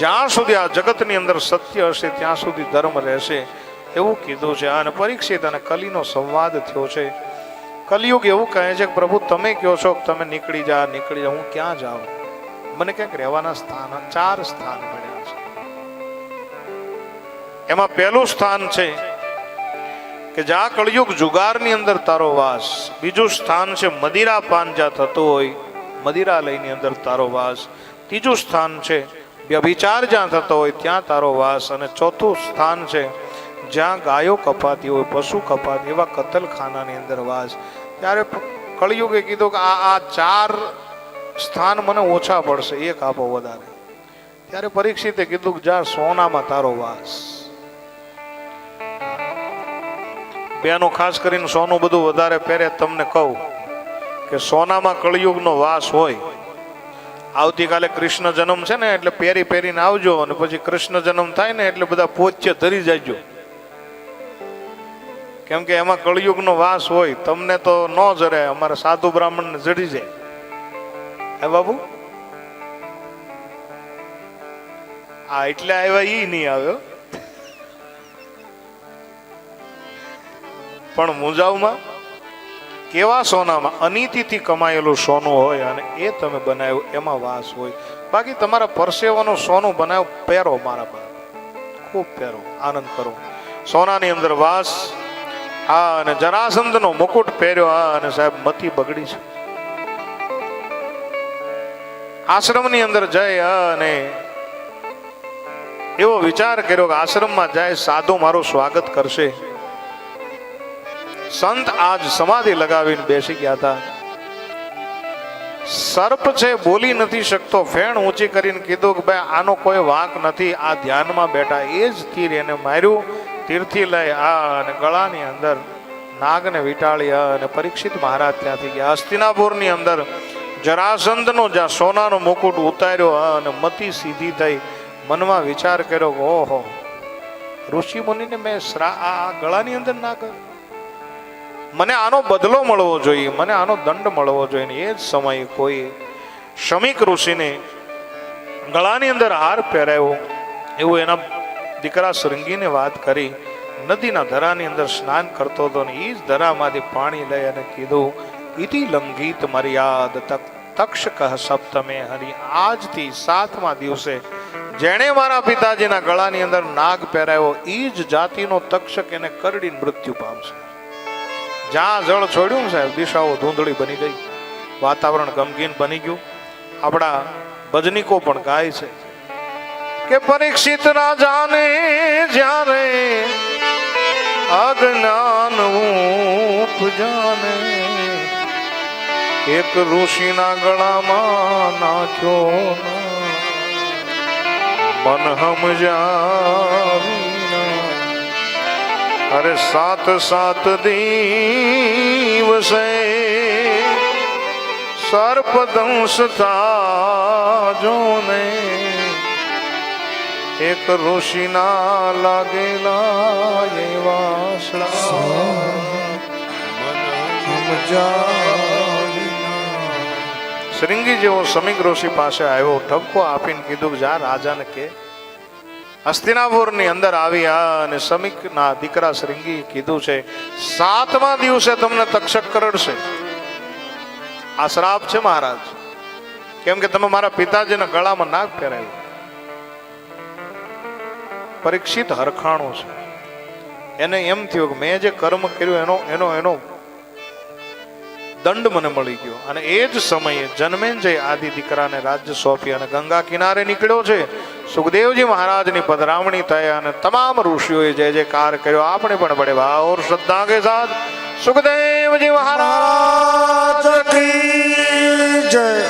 જ્યાં સુધી આ જગતની અંદર સત્ય હશે, ત્યાં સુધી ધર્મ રહેશે. એવું કીધું છે અને પરીક્ષિત અને કલીનો સંવાદ થયો છે. કલિયુગ એવું કહે છે કે, પ્રભુ, તમે કહો છો કે તમે નીકળી જા નીકળી જા, હું ક્યાં જાઉં? મને ક્યાંક રહેવાના સ્થાન, ચાર સ્થાન મળ્યા છે. એમાં પહેલું સ્થાન છે કે, જ્યાં કળિયુગ જુગારની અંદર તારો વાસ. બીજું સ્થાન છે, મદિરા પાન જ્યાં થતું હોય, મદિરાલયની અંદર તારો વાસ. ત્રીજું સ્થાન છે વ્યભિચાર જ્યાં થતો હોય ત્યાં તારો વાસ અને ચોથું સ્થાન છે. જ્યાં ગાયો કપાતી હોય, પશુ કપાતી, એવા કતલખાનાની અંદર વાસ. ત્યારે કળિયુગે કીધું કે આ આ ચાર સ્થાન મને ઓછા પડશે, એક આપો વધારે. ત્યારે પરીક્ષિતે કીધું કે જા, સોનામાં તારો વાસ. બેનો ખાસ કરીને સોનું બધું વધારે પહેરે, તમને કહું કે સોનામાં કળિયુગનો વાસ હોય આવતીકાલે કૃષ્ણ જન્મ છે ને, એટલે પહેરી પહેરીને આવજો અને પછી કૃષ્ણ જન્મ થાય ને, એટલે બધા પોચ્ય ધરી જાયજો કેમ કે એમાં કળિયુગનો વાસ હોય, તમને તો ન જરે અમારે સાધુ બ્રાહ્મણને જડી જાય. હે બાબુ? આ એટલે આવ્યા ઈ નહીં આવ્યો. પણ મુંજાવમાં કેવા સોનામાં અનીતિથી કમાયેલું સોનું હોય અને એ તમે બનાવ્યું, એમાં વાસ હોય. બાકી તમારા પરસેવાનું સોનું બનાવ પહેરો મારા પર ખૂબ પહેરો, આનંદ કરો. સોનાની અંદર વાસ, હા, અને જરાસંધનો મુકુટ પહેર્યો, હા, અને સાહેબ મતી બગડી છે. આશ્રમની અંદર જઈ અને એવો વિચાર કર્યો કે આશ્રમમાં જાય, સાધુ મારું સ્વાગત કરશે. સંત આજ સમાધિ લગાવીને બેસી ગયા હતા. સર્પ છે બોલી નથી શકતો, ફેણ ઊંચી કરીને કીધું કે ભાઈ, આનો કોઈ વાંક નથી, આ ધ્યાનમાં બેઠા. એ જ તીર એને માર્યું, તીરથી લઈ આ અને ગળાની અંદર નાગને વીંટાળી અને પરીક્ષિત મહારાજ ત્યાંથી ગયા. હસ્તિનાપુરની અંદર જરાસંધનો જ્યાં સોનાનો મુકુટ ઉતાર્યો અને મતિ સીધી થઈ મનમાં વિચાર કર્યો કે, ઓહો, ઋષિ મુનિને મેં આ ગળાની અંદર ના કર્યો મને આનો બદલો મળવો જોઈએ, મને આનો દંડ મળવો જોઈએ એ જ સમયે કોઈ શમિક ઋષિને ગળાની અંદર હાર પહેરાયો, એવું એના દીકરા શૃંગીને વાત કરી, નદીના ધરાની અંદર સ્નાન કરતો હતો ને એ જ ધરામાંથી પાણી લઈ અને કીધું, ઇતિ લંઘિત મર્યાદ તક, તક્ષ કહ સપ્તમે હરિ, આજથી સાતમા દિવસે જેણે મારા પિતાજીના ગળાની અંદર નાગ પહેરાયો એ જ જાતિનો તક્ષક એને કરડીને મૃત્યુ પામશે. જ્યાં જળ છોડ્યું સાહેબ, દિશાઓ ધૂંધળી બની ગઈ. વાતાવરણ ગમગીન બની ગયું. આપણા ભજનીકો પણ ગાય છે. કે પરીક્ષિત રાજાને જ્યારે અજ્ઞાન ઉપજાને. એક ઋષિના ગળામાં નાખ્યો મન હમ સમજાવી અરે સાત સાત દિવસે સર્પદંશતા જોને એક ઋષિના લાગેલા એવા શ્રીંગી જેવો સમીક ઋષિ પાસે આવ્યો ઠપકો આપીને કીધું કે જા રાજાને કે હસ્તિનાપુરની અંદર આવ્યા અને સમીકના દીકરા શ્રીંગી કીધું છે, સાતમા દિવસે તમને તક્ષક કરડશે. આ શ્રાપ છે મહારાજ. કેમ કે તમે મારા પિતાજીના ગળામાં નાગ પહેરાયું પરીક્ષિત હરખાણો છે. એને એમ થયું કે મેં જે કર્મ કર્યું એનો એનો એનો દંડ મને મળી ગયો. અને એ જ સમયે જન્મેન્જય આદિ દીકરાને રાજ્ય સોંપી અને ગંગા કિનારે નીકળ્યો છે. સુખદેવજી મહારાજની પધરામણી થયા અને તમામ ઋષિઓએ જય જયકાર કર્યો, આપણે પણ બડે ભાવ શ્રદ્ધા કે સાથ. સુખદેવજી મહારાજ જય.